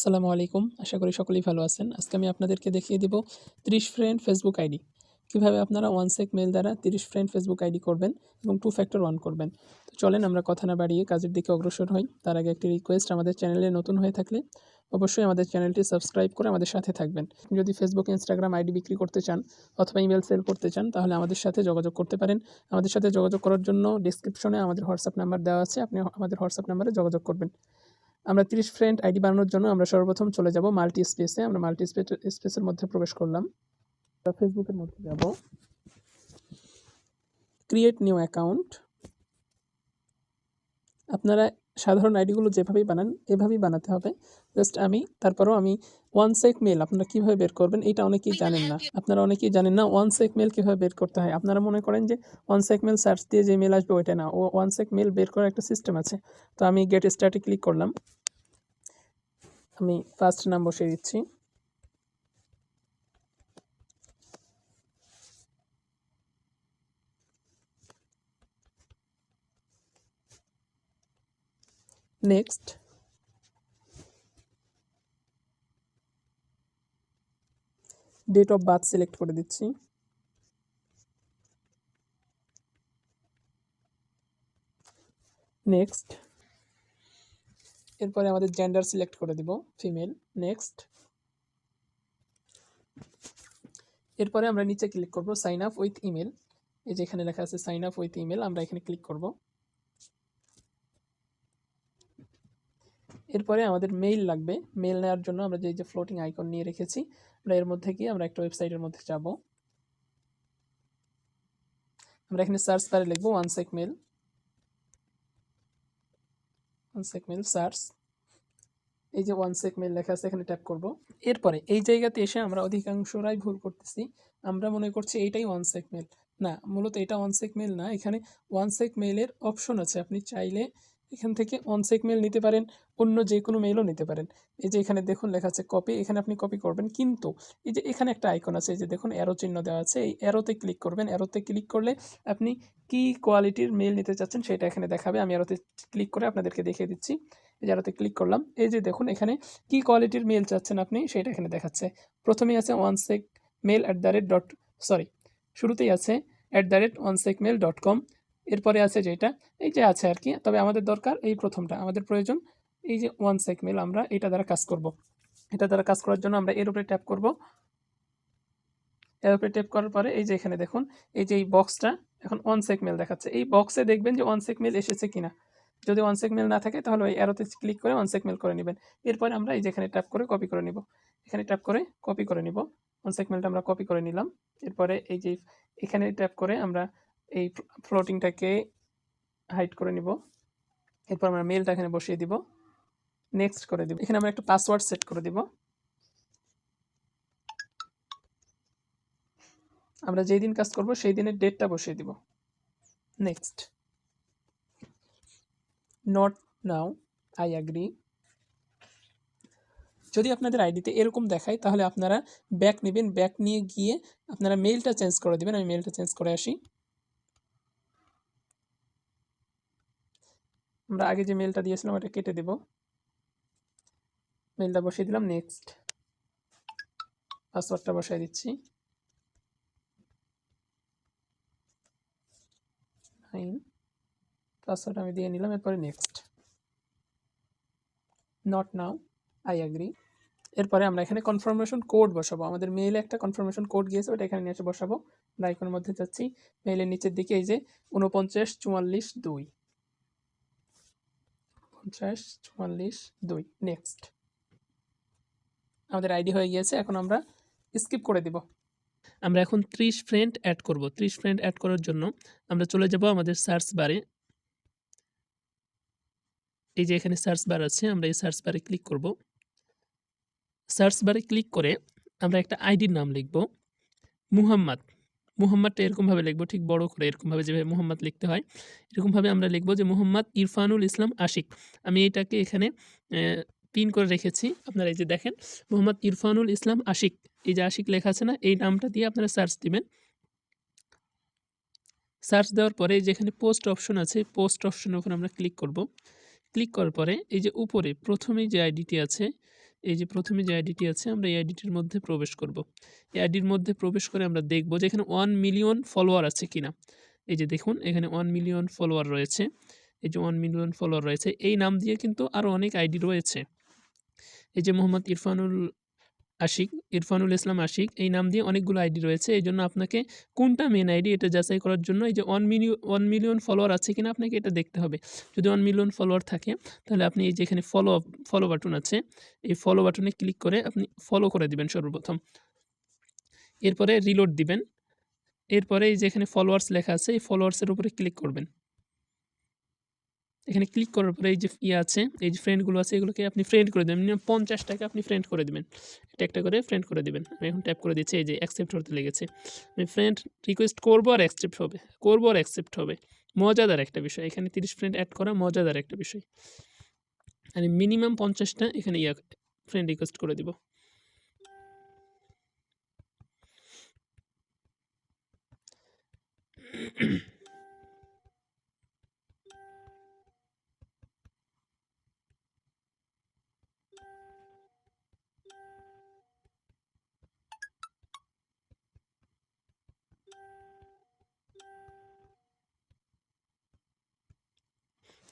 আসসালামু আলাইকুম। আশা করি সকলেই ভালো আছেন। আজকে আমি আপনাদেরকে দেখিয়ে দেব 30 ফ্রেন্ড ফেসবুক আইডি কীভাবে আপনারা ওয়ান সেক মেল দ্বারা 30 ফ্রেন্ড ফেসবুক আইডি করবেন এবং টু ফ্যাক্টর ওয়ান করবেন। তো চলেন আমরা কথা না বাড়িয়ে কাজের দিকে অগ্রসর হই। তার আগে একটি রিকোয়েস্ট আমাদের চ্যানেলে নতুন হয়ে থাকলে অবশ্যই আমাদের চ্যানেলটি সাবস্ক্রাইব করে আমাদের সাথে থাকবেন। যদি ফেসবুক ইনস্টাগ্রাম আইডি বিক্রি করতে চান অথবা ইমেল সেল করতে চান, তাহলে আমাদের সাথে যোগাযোগ করতে পারেন। আমাদের সাথে যোগাযোগ করার জন্য ডিসক্রিপশনে আমাদের হোয়াটসঅ্যাপ নাম্বার দেওয়া আছে। আপনি আমাদের হোয়াটসঅ্যাপ নাম্বারে যোগাযোগ করবেন। আমরা তিরিশ ফ্রেন্ড আইডি বানানোর জন্য আমরা সর্বপ্রথম চলে যাব মাল্টি স্পেসে আমরা মাল্টি স্পেসের মধ্যে প্রবেশ করলাম। ফেসবুকের মধ্যে যাব। ক্রিয়েট নিউ অ্যাকাউন্ট আপনারা সাধারণ আইডিগুলো যেভাবেই বানান, এভাবেই বানাতে হবে। জাস্ট আমি, তারপরেও আমি ওয়ান সেক মেল আপনারা কীভাবে বের করবেন এটা অনেকেই জানেন না। আপনারা অনেকেই জানেন না ওয়ান সেক মেল কীভাবে বের করতে হয়। আপনারা মনে করেন যে ওয়ান সেক মেল সার্চ দিয়ে যে মেল আসবে ওইটা না, ও ওয়ান সেক মেল বের করার একটা সিস্টেম আছে। তো আমি গেট স্টার্টে ক্লিক করলাম। আমি ফার্স্ট নাম বসিয়ে দিচ্ছি। Next date of birth select করে দিচ্ছি। নেক্সট এরপরে আমাদের জেন্ডার সিলেক্ট করে দিব ফিমেল নেক্সট এরপরে আমরা নিচে ক্লিক করব সাইন আপ উইথ ইমেল এই যে এখানে লেখা আছে সাইন আপ উইথ ইমেল আমরা এখানে ক্লিক করব। এরপরে আমাদের মেইল লাগবে। মেইল নেওয়ার জন্য আমরা যে যে ফ্লোটিং আইকন নিয়ে রেখেছি, আমরা এর মধ্যে গিয়ে আমরা একটা ওয়েবসাইটের মধ্যে যাব। আমরা এখানে সার্চ বারে লিখব one sec mail one sec mail search এই যে ওয়ান সেক মেল লেখা আছে, এখানে ট্যাপ করব। এরপরে এই জায়গাতে এসে আমরা অধিকাংশরাই ভুল করতেছি। আমরা মনে করছি এইটাই ওয়ান সেক মেল না, মূলত এটা ওয়ান সেক মেল না, এখানে ওয়ান সেক মেলের অপশন আছে। আপনি চাইলে এখান থেকে ওয়ান সেক মেল নিতে পারেন। অন্য যে কোনো মেলও নিতে পারেন। এই যে এখানে দেখুন লেখা আছে কপি এখানে আপনি কপি করবেন। কিন্তু এই যে এখানে একটা আইকন আছে, এই যে দেখুন অ্যারো চিহ্ন দেওয়া আছে, এই অ্যারোতে ক্লিক করবেন। অ্যারোতে ক্লিক করলে আপনি কি কোয়ালিটির মেল নিতে চাচ্ছেন সেটা এখানে দেখাবে। আমি অ্যারোতে ক্লিক করে আপনাদেরকে দেখিয়ে দিচ্ছি। এই যে অ্যারোতে ক্লিক করলাম। এই যে দেখুন এখানে কি কোয়ালিটির মেল চাচ্ছেন আপনি সেটা এখানে দেখাচ্ছে। প্রথমেই আছে one sec mail at the rate dot sorry শুরুতেই আছে at the rate one sec mail dot com এরপরে আছে যেটা, এই যে আছে আর কি। তবে আমাদের দরকার এই প্রথমটা। আমাদের প্রয়োজন এই যে ওয়ান সেক মেল আমরা এটা দ্বারা কাজ করব। এটা দ্বারা কাজ করার জন্য আমরা এর উপরে ট্যাপ করব। এর উপরে ট্যাপ করার পরে এই যে এখানে দেখুন, এই যে এই বক্সটা এখন ওয়ান সেক মেল দেখাচ্ছে। এই বক্সে দেখবেন যে ওয়ান সেক মেল এসেছে কিনা। যদি ওয়ান সেক মেল না থাকে, তাহলে ওই অ্যারোতে ক্লিক করে ওয়ান সেক মেল করে নেবেন। এরপরে আমরা এই যে এখানে ট্যাপ করে কপি করে নিব। এখানে ট্যাপ করে কপি করে নিব। ওয়ান সেক মেলটা আমরা কপি করে নিলাম। এরপরে এই যে এখানে ট্যাপ করে আমরা এই ফ্লোটিংটাকে হাইড করে নিব। এরপর আমরা মেলটা এখানে বসিয়ে দিব। নেক্সট করে দিব। এখানে আমরা একটা পাসওয়ার্ড সেট করে দিব। আমরা যেই দিন কাজ করব, সেই দিনের ডেটটা বসিয়ে দিব। Next not now I agree যদি আপনাদের আইডিতে এরকম দেখায়, তাহলে আপনারা ব্যাক নেবেন। ব্যাক নিয়ে গিয়ে আপনারা মেলটা চেঞ্জ করে দেবেন। আমি মেলটা চেঞ্জ করে আসি। আমরা আগে যে মেলটা দিয়েছিলাম, ওটা কেটে দেব। মেলটা বসিয়ে দিলাম নেক্সট পাসওয়ার্ডটা বসাই দিচ্ছি। পাসওয়ার্ড আমি দিয়ে নিলাম, এরপরে next not now I agree এরপরে আমরা এখানে কনফার্মেশন কোড বসাবো। আমাদের মেইলে একটা কনফার্মেশন কোড গিয়েছে, ওটা এখানে নিয়ে এসে বসাবো। আইকনের মধ্যে যাচ্ছি। মেইলের নিচের দিকে এই যে উনপঞ্চাশ চুয়াল্লিশ, দুই। পঞ্চাশ চুয়াল্লিশ, দুই। নেক্সট আমাদের আইডি হয়ে গিয়েছে, এখন আমরা স্কিপ করে দিব। আমরা এখন ত্রিশ ফ্রেন্ড অ্যাড করব। ত্রিশ ফ্রেন্ড অ্যাড করার জন্য আমরা চলে যাব আমাদের সার্চ বারে। এই যে এখানে সার্চ বার আছে, আমরা এই সার্চ বারে ক্লিক করব। সার্চ বারে ক্লিক করে আমরা একটা আইডির নাম লিখব। মুহাম্মদ। মুহাম্মদটা এরকমভাবে লিখব, ঠিক বড় করে এরকমভাবে যেভাবে মুহাম্মদ লিখতে হয়, এরকমভাবে আমরা লিখব যে মুহাম্মদ ইরফানুল ইসলাম আশিক। আমি এটাকে এখানে পিন করে রেখেছি। আপনারা এই যে দেখেন, মোহাম্মদ ইরফানুল ইসলাম আশিক। এই যে আশিক লেখা আছে না, এই নামটা দিয়ে আপনারা সার্চ দিবেন। সার্চ দেওয়ার পরে যেখানে পোস্ট অপশন আছে পোস্ট অপশনের উপর আমরা ক্লিক করব। ক্লিক করার পরে এই যে উপরে, প্রথমেই যে আইডিটি আছে, এই যে প্রথমে যে আইডিটি আছে, আমরা এই আইডিটির মধ্যে প্রবেশ করব। এই আইডির মধ্যে প্রবেশ করে আমরা দেখব যে এখানে ওয়ান মিলিয়ন ফলোয়ার আছে কিনা। এই যে দেখুন, এখানে ওয়ান মিলিয়ন ফলোয়ার রয়েছে। এই যে ওয়ান মিলিয়ন ফলোয়ার রয়েছে। এই নাম দিয়ে কিন্তু আরও অনেক আইডি রয়েছে। এই যে মোহাম্মদ ইরফানুল আশিক, ইরফানুল ইসলাম আশিক, এই নাম দিয়ে অনেকগুলো আইডি রয়েছে। এই জন্য আপনাকে কোনটা মেন আইডি এটা যাচাই করার জন্য এই যে one million one million follower আছে কিনা আপনাকে এটা দেখতে হবে। যদি ওয়ান মিলিয়ন ফলোয়ার থাকে, তাহলে আপনি এই যে এখানে ফলো ফলো বাটন আছে। এই ফলো বাটনে ক্লিক করে আপনি ফলো করে দিবেন সর্বপ্রথম। এরপরে রিলোড দিবেন। এরপরে এই যে এখানে ফলোয়ার্স লেখা আছে, এই ফলোয়ার্সের উপরে ক্লিক করবেন। এখানে ক্লিক করার পরে এই যে ইয়ে আছে, এই যে ফ্রেন্ডগুলো আছে, এগুলোকে আপনি ফ্রেন্ড করে দেবেন। মিনিমাম পঞ্চাশটাকে আপনি ফ্রেন্ড করে দেবেন। এটা একটা করে ফ্রেন্ড করে দেবেন। আমি এখন ট্যাপ করে দিচ্ছি, এই যে অ্যাকসেপ্ট হতে লেগেছে। আমি ফ্রেন্ড রিকোয়েস্ট করব আর অ্যাকসেপ্ট হবে। করব আর অ্যাকসেপ্ট হবে। মজাদার একটা বিষয়। এখানে তিরিশ ফ্রেন্ড অ্যাড করা মজাদার একটা বিষয়। আমি মিনিমাম পঞ্চাশটা এখানে ইয়া ফ্রেন্ড রিকোয়েস্ট করে দিব।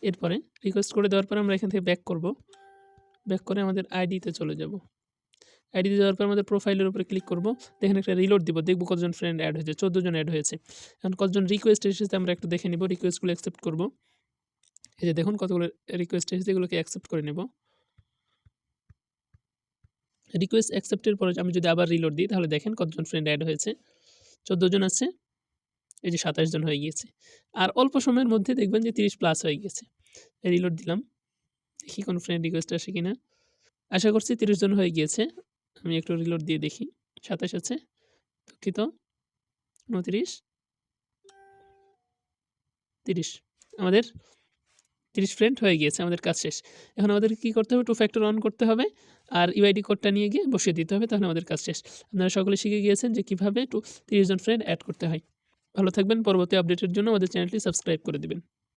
এরপরে রিকোয়েস্ট করে দেওয়ার পরে আমরা এখান থেকে ব্যাক করব। ব্যাক করে আমাদের আইডিতে চলে যাব। আইডিতে যাওয়ার পর আমাদের প্রোফাইলের উপরে ক্লিক করব। দেখেন একটা রিলোড দিব। দেখব কতজন ফ্রেন্ড অ্যাড হয়েছে, চোদ্দ জন অ্যাড হয়েছে। এখন কতজন রিকোয়েস্ট এসেছে আমরা একটু দেখে নিব। রিকোয়েস্টগুলো অ্যাকসেপ্ট করব। এই যে দেখুন কতগুলো রিকোয়েস্ট এসেছে, এগুলোকে অ্যাকসেপ্ট করে নেব। রিকোয়েস্ট অ্যাকসেপ্টের পরে আমি যদি আবার রিলোড দিই, তাহলে দেখেন কতজন ফ্রেন্ড অ্যাড হয়েছে। চোদ্দ জন আছে। এই যে সাতাশ জন হয়ে গিয়েছে। আর অল্প সময়ের মধ্যে দেখবেন যে তিরিশ প্লাস হয়ে গেছে। রিলোড দিলাম। দেখি কোনো ফ্রেন্ড রিকোয়েস্ট আসে কি না আশা করছি তিরিশ জন হয়ে গিয়েছে। আমি একটু রিলোড দিয়ে দেখি। সাতাশ আছে। দুঃখিত। উনতিরিশ। তিরিশ। আমাদের তিরিশ ফ্রেন্ড হয়ে গিয়েছে। আমাদের কাজ শেষ। এখন আমাদের কী করতে হবে? টু ফ্যাক্টর অন করতে হবে। আর ইউআইডি কোডটা নিয়ে গিয়ে বসিয়ে দিতে হবে। তাহলে আমাদের কাজ শেষ। আপনারা সকলে শিখে গিয়েছেন যে কীভাবে টু তিরিশ জন ফ্রেন্ড অ্যাড করতে হয়। ভালো থাকবেন পরবর্তী আপডেটের জন্য আমাদের চ্যানেলটি সাবস্ক্রাইব করে দিবেন।